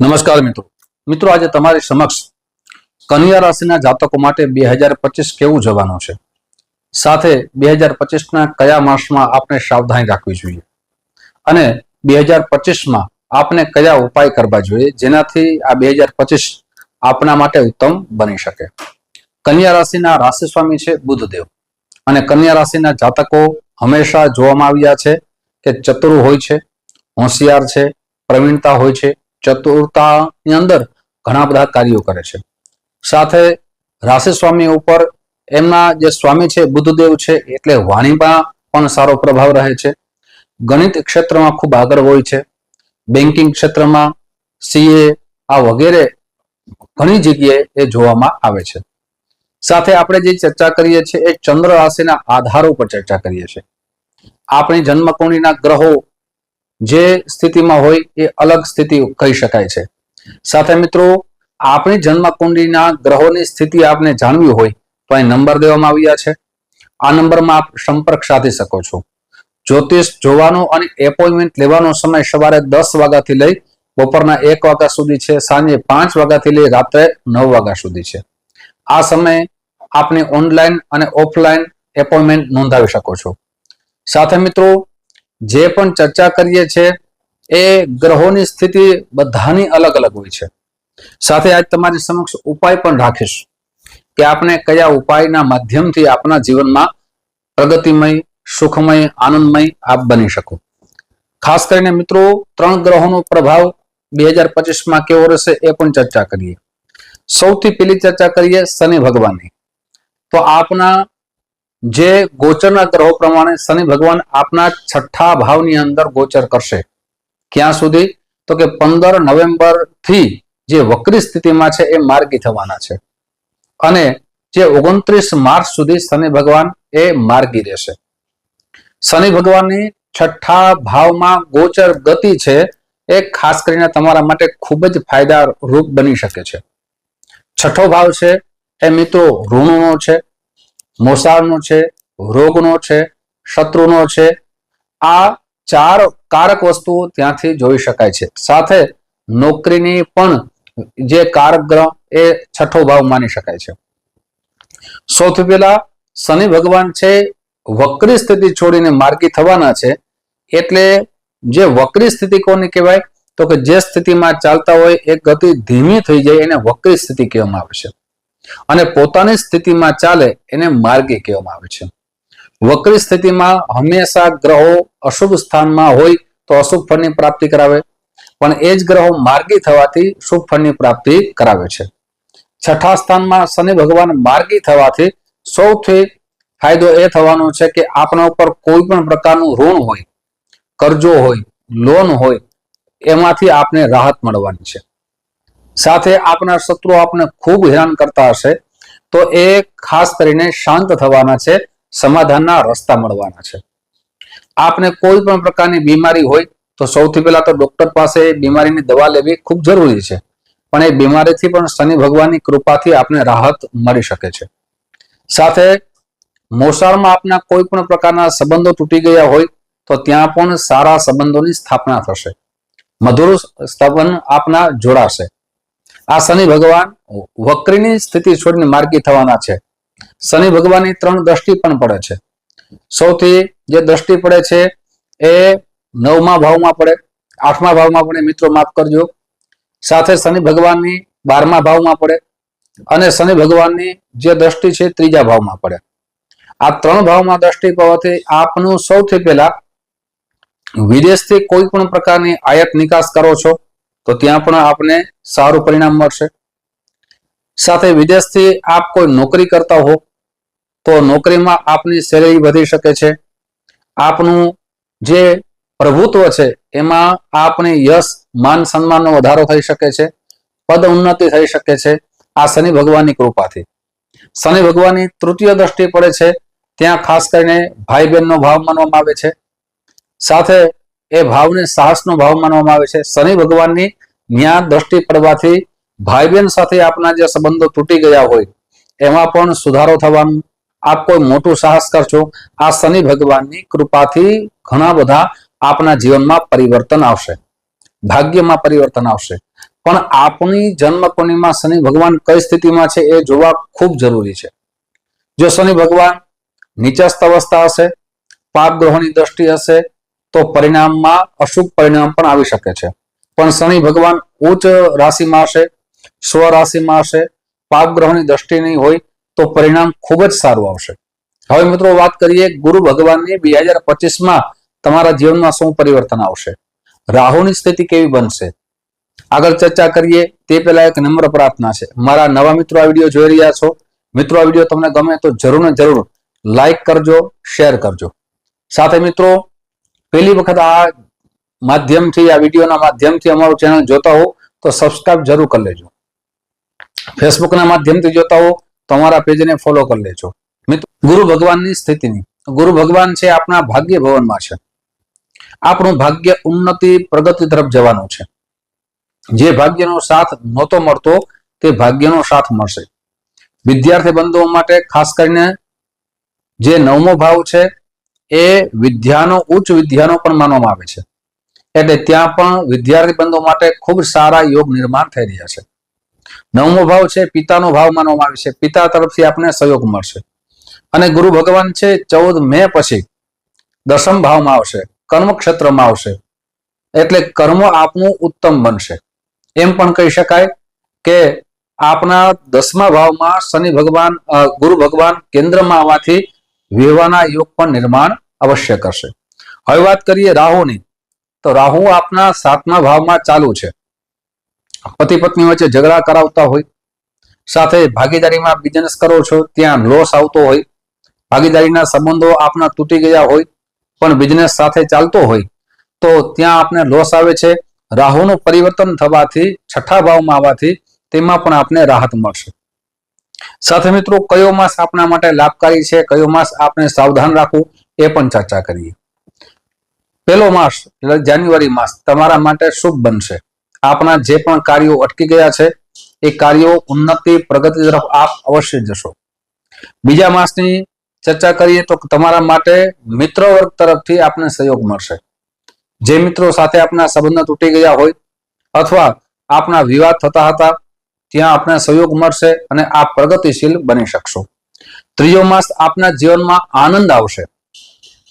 નમસ્કાર મિત્રો. મિત્રો, આજે તમારી સમક્ષ કન્યા રાશિના જાતકો માટે બે હજાર પચીસ કેવું જવાનું છે? સાથે બે હજાર પચીસના કયા માસમાં આપણે સાવધાની રાખવી જોઈએ? અને બે હજાર પચીસમાં આપણે કયા ઉપાય કરવા જોઈએ જેનાથી આ બે હજાર પચીસ આપણા માટે ઉત્તમ બની શકે? કન્યા રાશિના રાશિ સ્વામી છે બુધદેવ. અને કન્યા રાશિના જાતકો હંમેશા જોવામાં આવ્યા છે કે ચતુર હોય છે, હોશિયાર છે, પ્રવીણતા હોય છે ચતુરતાની અંદર ઘણા બધા કાર્યો કરે છે. સાથે રાશિ સ્વામી ઉપર એમના જે સ્વામી છે, બુદ્ધદેવ છે, એટલે વાણીમાં પણ સારો પ્રભાવ રહે છે. ગણિત ક્ષેત્રમાં ખૂબ આગળ હોય છે. બેન્કિંગ ક્ષેત્રમાં સીએ આ વગેરે ઘણી જગ્યાએ એ જોવામાં આવે છે. સાથે આપણે જે ચર્ચા કરીએ છીએ, એ ચંદ્ર રાશિના આધારો પર ચર્ચા કરીએ છીએ. આપણી જન્મકુંડીના ગ્રહો જે સ્થિતિમાં હોય એ અલગ સ્થિતિ કહી શકાય છે. સાથે મિત્રો, આપણી જન્મકુંડલીના ગ્રહોની સ્થિતિ આપને જાણવી હોય તો અહીં નંબર દેવામાં આવ્યા છે. આ નંબરમાં આપ સંપર્ક સાધી શકો છો. જ્યોતિષ જોવાનો અને એપોઇન્ટમેન્ટ લેવાનો સમય સવારે દસ વાગ્યાથી લઈ બપોરના એક વાગ્યા સુધી છે, સાંજે પાંચ વાગ્યાથી લઈ રાત્રે નવ વાગ્યા સુધી છે. આ સમયે આપને ઓનલાઈન અને ઓફલાઈન એપોઇન્ટમેન્ટ નોંધાવી શકો છો. સાથે મિત્રો જે પણ ચર્ચા કરીએ છીએ એ ગ્રહોની સ્થિતિ બધાની અલગ અલગ હોય છે. સાથે આજ તમારી સમક્ષ ઉપાય પણ રાખીશ કે આપણે કયા ઉપાયના માધ્યમથી આપણા જીવનમાં પ્રગતિમય, સુખમય, આનંદમય આપ બની શકો. ખાસ કરીને મિત્રો, ત્રણ ગ્રહોનો પ્રભાવ બે હજાર પચીસમાં કેવો રહેશે એ પણ ચર્ચા કરીએ. સૌથી પેલી ચર્ચા કરીએ શનિ ભગવાનની. તો આપના જે ગોચરના ગ્રહો પ્રમાણે શનિ ભગવાન આપના છઠ્ઠા ભાવની અંદર ગોચર કરશે. ક્યાં સુધી? તો કે પંદર નવેમ્બરથી જે વક્રી સ્થિતિમાં છે એ માર્ગી થવાના છે. અને જે ઓગણત્રીસ માર્ચ સુધી શનિ ભગવાન એ માર્ગી રહેશે. શનિ ભગવાનની છઠ્ઠા ભાવમાં ગોચર ગતિ છે એ ખાસ કરીને તમારા માટે ખૂબ જ ફાયદારૂપ બની શકે છે. છઠ્ઠો ભાવ છે એ મિત્રો ઋણનો છે. મોસાળનો છે, રોગનો છે, શત્રુનો છે, આ ચાર કારક વસ્તુઓ ત્યાંથી જોઈ શકાય છે. સાથે નોકરીની પણ જે કારક ગ્રહ એ છઠ્ઠો ભાવ માની શકાય છે. સૌથી પહેલા શનિ ભગવાન છે, વક્રી સ્થિતિ છોડીને માર્ગી થવાના છે, એટલે જે વક્રી સ્થિતિ કોને કહેવાય? તો કે જે સ્થિતિમાં ચાલતા હોય એ ગતિ ધીમી થઈ જાય એને વક્રી સ્થિતિ કહેવામાં આવે છે. અને પોતાની સ્થિતિમાં ચાલે એને માર્ગી કહેવામાં આવે છે. વક્રી સ્થિતિમાં હંમેશા ગ્રહો અશુભ સ્થાનમાં હોય તો અશુભ ફળની પ્રાપ્તિ કરાવે, પણ એ જ ગ્રહો માર્ગી થવાથી શુભ ફળની પ્રાપ્તિ કરાવે છે. છઠ્ઠા સ્થાનમાં શનિ ભગવાન માર્ગી થવાથી સૌથી ફાયદો એ થવાનો છે કે આપણા ઉપર કોઈ પણ પ્રકારનું ઋણ હોય, કરજો હોય, લોન હોય, એમાંથી આપને રાહત મળવાની છે. સાથે આપના શત્રુ આપને ખૂબ હેરાન કરતા હશે, તો એ ખાસ કરીને શાંત થવાના છે, સમાધાનના રસ્તા મળવાના છે. આપને કોઈ પણ પ્રકારની બીમારી હોય, તો સૌથી પહેલા તો ડોક્ટર પાસે બીમારીની દવા લેવી ખૂબ જરૂરી છે. પણ એ બીમારીથી પણ શનિ ભગવાનની કૃપાથી આપને રાહત મળી શકે છે. સાથે મોસાળમાં આપના કોઈ પણ પ્રકારના સંબંધો તૂટી ગયા હોય, તો ત્યાં પણ સારા સંબંધોની સ્થાપના થશે. મધુર સ્થાપન આપના જોડાશે. આ શનિ ભગવાન વક્રીની સ્થિતિ છોડીને માર્ગી થવાના છે. શનિ ભગવાનની ત્રણ દ્રષ્ટિ પણ પડે છે. સૌથી જે દ્રષ્ટિ પડે છે એ નવમા ભાવમાં પડે. આઠમા ભાવમાં પડે મિત્રો માફ કરજો. સાથે શનિ ભગવાનની બારમા ભાવમાં પડે અને શનિ ભગવાનની જે દ્રષ્ટિ છે ત્રીજા ભાવમાં પડે. આ ત્રણ ભાવમાં દ્રષ્ટિ પડવાથી આપનું સૌથી પહેલા વિદેશથી કોઈ પણ પ્રકારની આયાત નિકાસ કરો છો. તો ત્યાં પણ આપને સારું પરિણામ મળશે. સાથે વિદેશથી આપ કોઈ નોકરી કરતા હો, તો નોકરીમાં આપની સેલેરી વધી શકે છે. આપનું જે પ્રભુત્વ છે, એમાં આપને યશ, માન, સન્માનનો વધારો થઈ શકે છે, પદ ઉન્નતિ થઈ શકે છે, આ શનિ ભગવાનની કૃપાથી. શનિ ભગવાનની તૃતીય દ્રષ્ટિ પડે છે, ત્યાં ખાસ કરીને ભાઈ બહેનનો ભાવ માનવામાં આવે છે. સાથે એ ભાવને સાહસનો ભાવ માનવામાં આવે છે. શનિ ભગવાનની ન્યા દ્રષ્ટિ પડવાથી ભાઈ બહેન સાથે આપના જે સંબંધો તૂટી ગયા હોય, એમાં પણ સુધારો થવાનું. આપ કોઈ મોટું સાહસ કરશો, આ શનિ ભગવાનની કૃપાથી ઘણા બધા આપના જીવનમાં પરિવર્તન આવશે. ભાગ્યમાં પરિવર્તન આવશે. પણ આપની જન્મ કુંડળીમાં શનિ ભગવાન કઈ સ્થિતિમાં છે એ જોવા ખૂબ જરૂરી છે. જો શનિ ભગવાન નીચસ્થ અવસ્થા હશે પાપ ગ્રહોની દ્રષ્ટિ હશે તો પરિણામમાં અશુભ પરિણામ પણ આવી શકે છે. પણ શનિ ભગવાન ઉચ્ચ રાશિમાં હશે, સ્વ રાશિમાં હશે પાપ ગ્રહોની દ્રષ્ટિ નહીં હોય તો પરિણામ ખૂબ જ સારું આવશે. હવે મિત્રો વાત કરીએ ગુરુ ભગવાનની બે હજાર પચીસમાં તમારા જીવનમાં શું પરિવર્તન આવશે? રાહુની સ્થિતિ કેવી બનશે? આગળ ચર્ચા કરીએ, તે પહેલા એક નમ્ર પ્રાર્થના છે. મારા નવા મિત્રો આ વીડિયો જોઈ રહ્યા છો. મિત્રો, આ વીડિયો તમને ગમે તો જરૂર ને જરૂર લાઈક કરજો, શેર કરજો. સાથે મિત્રો પહેલી વખત આ માધ્યમથી, આ વિડીયોના માધ્યમથી અમારું ચેનલ જોતા હો, તો સબસ્ક્રાઇબ જરૂર કરી લેજો. ફેસબુકના માધ્યમથી જોતા હો, તો અમારા પેજને ફોલો કરી લેજો. મિત્રો, ગુરુ ભગવાનની સ્થિતિની. ગુરુ ભગવાન છે આપણા ભાગ્ય ભવનમાં છે. આપણું ભાગ્ય ઉન્નતિ પ્રગતિ તરફ જવાનું છે. જે ભાગ્યનો સાથ નહોતો મળતો, તે ભાગ્યનો સાથ મળશે. વિદ્યાર્થી બંધુઓ માટે ખાસ કરીને જે નવમો ભાવ છે એ વિદ્યાનો, ઉચ્ચ વિદ્યાનો પણ માનવામાં આવે છે. એટલે ત્યાં પણ વિદ્યાર્થી બંધો માટે ખૂબ સારા યોગ નિર્માણ થઈ રહ્યા છે. નવમો ભાવ છે, પિતાનો ભાવ માનવામાં આવે છે. પિતા તરફથી આપને સહયોગ મળશે. અને ગુરુ ભગવાન છે, ચૌદ મે પછી દસમ ભાવમાં આવશે કર્મ ક્ષેત્રમાં આવશે. એટલે કર્મ આપનું ઉત્તમ બનશે. એમ પણ કહી શકાય કે આપના દસમા ભાવમાં શનિ ભગવાન ગુરુ ભગવાન કેન્દ્રમાં આવવાથી વિવાહના યોગ પણ નિર્માણ અવશ્ય કરશે. હવે વાત કરીએ રાહુની. તો રાહુ આપના સાતમા ભાવમાં ચાલુ છે. પતિ પત્ની વચ્ચે ઝઘડા કરાવતા હોય. સાથે ભાગીદારીમાં બિઝનેસ કરો છો, ત્યાં લોસ આવતો હોય. ભાગીદારીના સંબંધો આપના તૂટી ગયા હોય, પણ બિઝનેસ સાથે ચાલતો હોય. તો ત્યાં આપને લોસ આવે છે. રાહુનું પરિવર્તન થવાથી, છઠ્ઠા ભાવમાં આવવાથી તેમાં પણ આપને રાહત મળશે. સાથે મિત્રો, કયો માસ આપણા માટે લાભકારી છે? કયો માસ આપણે સાવધાન રાખવું? એ પણ ચર્ચા કરીએ. પહેલો માસ, એટલે જાન્યુઆરી માસ, તમારા માટે શુભ બનશે. આપના જે પણ કાર્યો અટકી ગયા છે, એ કાર્યો ઉન્નતિ પ્રગતિ તરફ આપ અવશ્ય જશો. બીજા માસની ચર્ચા કરીએ તો તમારા માટે મિત્ર વર્ગ તરફથી આપને સહયોગ મળશે. જે મિત્રો સાથે આપના સંબંધ તૂટી ગયા હોય અથવા આપના વિવાદ થતા હતા ત્યાં આપને સહયોગ મળશે અને આપ પ્રગતિશીલ બની શકશો. ત્રીજો માસ આપના જીવનમાં આનંદ આવશે.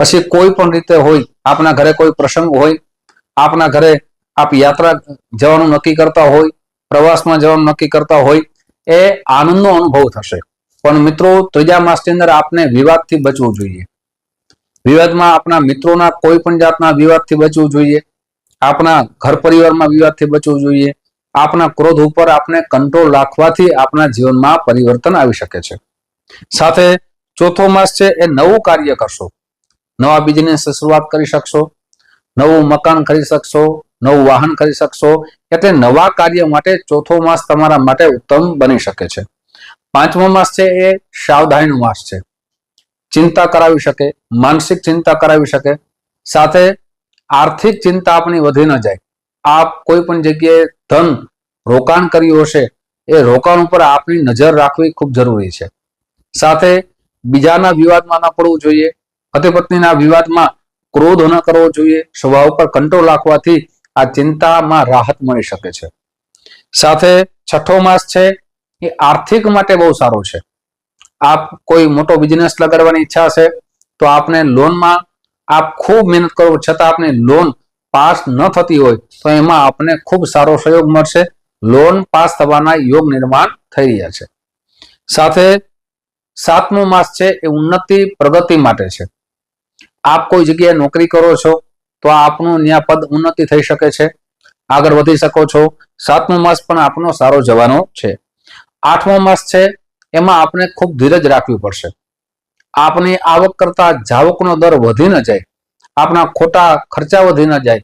પછી કોઈ પણ રીતે હોય, આપના ઘરે કોઈ પ્રસંગ હોય, આપના ઘરે આપ યાત્રા જવાનું નક્કી કરતા હોય, પ્રવાસમાં જવાનું નક્કી કરતા હોય, એ આનંદનો અનુભવ થશે. પણ મિત્રો, ત્રીજા માસની અંદર આપને વિવાદથી બચવું જોઈએ. વિવાદમાં આપણા મિત્રોના કોઈ પણ જાતના વિવાદથી બચવું જોઈએ. આપણા ઘર પરિવારમાં વિવાદથી બચવું જોઈએ. આપના ક્રોધ ઉપર આપણે કંટ્રોલ રાખવાથી આપણા જીવનમાં પરિવર્તન આવી શકે છે. સાથે ચોથો માસ છે એ નવું કાર્ય કરશો. નવા બિઝનેસ શરૂઆત કરી શકશો. નવું મકાન કરી શકશો. નવું વાહન કરી શકશો. એટલે નવા કાર્ય માટે ચોથો માસ તમારા માટે ઉત્તમ બની શકે છે. પાંચમો માસ છે એ સાવધાનીનો માસ છે. ચિંતા કરાવી શકે, માનસિક ચિંતા કરાવી શકે. સાથે આર્થિક ચિંતા આપણી વધી ન જાય. આપ કોઈ પણ જગ્યાએ ધન રોકાણ કર્યું હશે, એ રોકાણ ઉપર આપની નજર રાખવી ખૂબ જરૂરી છે. સાથે બીજાના વિવાદમાં ન પડવું જોઈએ પતિ પત્નીના વિવાદમાં ક્રોધ ન કરવો જોઈએ, સ્વભાવ પર કંટ્રોલ રાખવાથી આ ચિંતામાં રાહત મળી શકે છે. સાથે છઠ્ઠો માસ છે, એ આર્થિક માટે બહુ સારો છે. આપ કોઈ મોટો બિઝનેસ લગાડવાની ઈચ્છા છે તો આપને લોનમાં આપ ખૂબ મહેનત કરો, છતાં આપને લોન પાસ ન થતી હોય તો એમાં આપને ખૂબ સારો સહયોગ મળશે. લોન પાસ થવાના યોગ નિર્માણ થઈ રહ્યા છે. સાથે સાતમો માસ છે એ ઉન્નતિ પ્રગતિ માટે છે. આપ કોઈ જગ્યાએ નોકરી કરો છો તો આપનું ત્યાં પદ ઉન્નતિ થઈ શકે છે. આગળ વધી શકો છો. સાતમો માસ પણ આપનો સારો જવાનો છે. આઠમો માસ છે એમાં આપણે ખૂબ ધીરજ રાખવી પડશે. આપની આવક કરતા જાવકનો દર વધી ન જાય. આપના ખોટા ખર્ચા વધી ન જાય.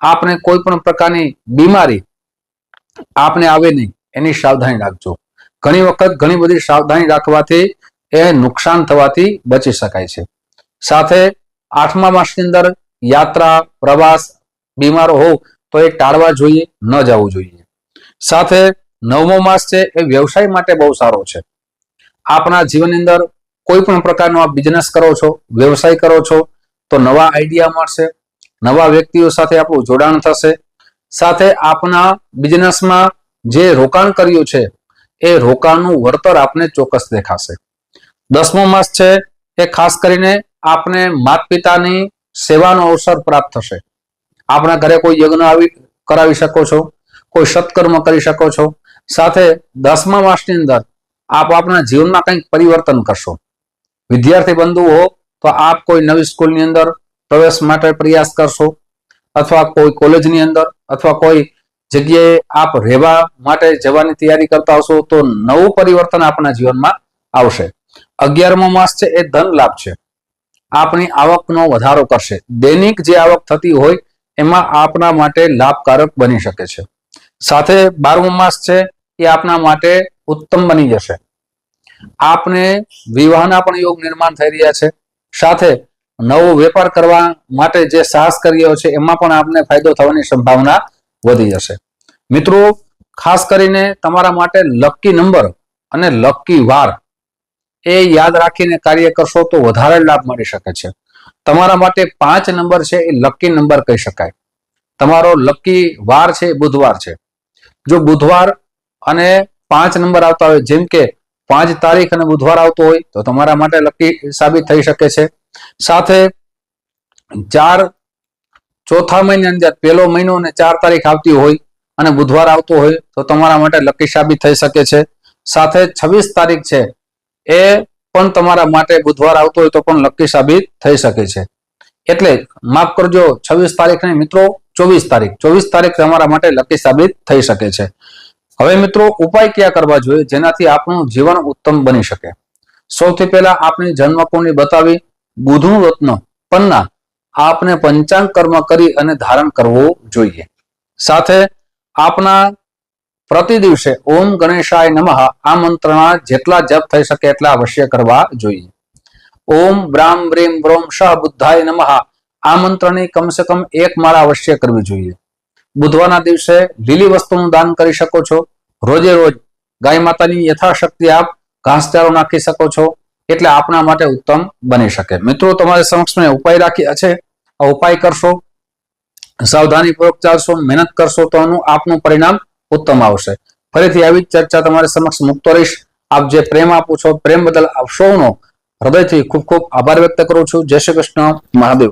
આપને કોઈ પણ પ્રકારની બીમારી આપને આવે નહીં. એની સાવધાની રાખજો. ઘણી વખત ઘણી બધી સાવધાની રાખવાથી એ નુકસાન થવાથી બચી શકાય છે. સાથે આઠમા માસની અંદર યાત્રા, પ્રવાસ, બીમાર હોવ તો એ ટાળવા જોઈએ, ન જવું જોઈએ. સાથે નવમો માસ છે એ વ્યવસાય માટે બહુ સારો છે. આપણા જીવનની અંદર કોઈ પણ પ્રકારનો આપ બિઝનેસ કરો છો, વ્યવસાય કરો છો તો નવા આઈડિયા મળશે, નવા વ્યક્તિઓ સાથે આપણું જોડાણ થશે. સાથે આપના બિઝનેસમાં જે રોકાણ કર્યું છે, એ રોકાણનું વળતર આપને ચોક્કસ દેખાશે. દસમો માસ છે, એ ખાસ કરીને આપને માત પિતાની સેવાનો અવસર પ્રાપ્ત થશે. આપણા ઘરે કોઈ યજ્ઞ આવી, કરાવી શકો છો, કોઈ સત્કર્મ કરી શકો છો. સાથે દસમા માસની અંદર આપ આપના જીવનમાં કંઈક પરિવર્તન કરશો. વિદ્યાર્થી બંધુ હો તો આપ કોઈ નવી સ્કૂલની અંદર પ્રવેશ માટે પ્રયાસ કરશો, અથવા કોઈ કોલેજની અંદર, અથવા કોઈ જગ્યાએ આપ રહેવા માટે જવાની તૈયારી કરતા હશો, તો નવું પરિવર્તન આપણા જીવનમાં આવશે. અગિયારમો માસ છે, એ ધન લાભ છે. આપની આવકનો વધારો કરશે. દૈનિક જે આવક થતી હોય, એમાં આપના માટે લાભકારક બની શકે છે. સાથે બારમો માસ છે, એ આપના માટે ઉત્તમ બની જશે. આપને વિવાહના પણ યોગ નિર્માણ થઈ રહ્યા છે. સાથે નવો વેપાર કરવા માટે જે સાહસ કર્યો છે, એમાં પણ આપને ફાયદો થવાની સંભાવના વધી જશે. મિત્રો, ખાસ કરીને તમારા માટે લકી નંબર અને લકી વાર એ યાદ રાખીને કાર્ય કરશો તો વધારે લાભ મળી શકે છે. તમારા માટે પાંચ નંબર છે એ લકી નંબર કહી શકાય. તમારો લકી વાર છે બુધવાર છે. જો બુધવાર અને પાંચ નંબર આવતા હોય, જેમ કે પાંચ તારીખ અને બુધવાર આવતો હોય તો તમારા માટે લકી સાબિત થઈ શકે છે. સાથે ચાર ચોથા મહિના અંદર પહેલો મહિનો અને ચાર તારીખ આવતી હોય અને બુધવાર આવતો હોય તો તમારા માટે લકી સાબિત થઈ શકે છે. સાથે છવ્વીસ તારીખ છે એ પણ તમારા માટે બુધવાર આવતો હોય તો પણ લકી સાબિત થઈ શકે છે. એટલે માફ કરજો, છવ્વીસ તારીખ નહીં મિત્રો ચોવીસ તારીખ ચોવીસ તારીખ તમારા માટે લકી સાબિત થઈ શકે છે. હવે મિત્રો, ઉપાય ક્યાં કરવા જોઈએ જેનાથી આપણું જીવન ઉત્તમ બની શકે? સૌથી પહેલા આપણી જન્મકુંડળી બતાવી બુધનું રત્ન, પન્ના. આપને પંચાંગ કર્મ કરી અને ધારણ કરવું જોઈએ. સાથે આપના પ્રતિ દિવસે ઓમ ગણેશાય નમઃ, આ મંત્રના જેટલા જપ થઈ શકે એટલા અવશ્ય કરવા જોઈએ. ઓમ બ્રામ બ્રીમ બ્રોમ શ, બુદ્ધાય નમઃ, આ મંત્રની કમસે કમ એક માળા અવશ્ય કરવી જોઈએ. બુધવારના દિવસે લીલી વસ્તુનું દાન કરી શકો છો. રોજે રોજ ગાય માતાની યથાશક્તિ આપ ઘાસચારો નાખી શકો છો. એટલે આપના માટે ઉત્તમ બની શકે. મિત્રો, તમારી સમક્ષ મેં ઉપાય રાખ્યા છે. આ ઉપાય કરશો સાવધાનીપૂર્વક ચાલશો, મહેનત કરશો તો આપનું પરિણામ ઉત્તમ આવશે. ફરીથી આવી જ ચર્ચા તમારી સમક્ષ મૂકતો રહીશ. આપ જે પ્રેમ આપો છો, પ્રેમ બદલ આપ સૌનો હૃદયથી ખૂબ ખૂબ આભાર વ્યક્ત કરું છું. જય શ્રી કૃષ્ણ. મહાદેવ.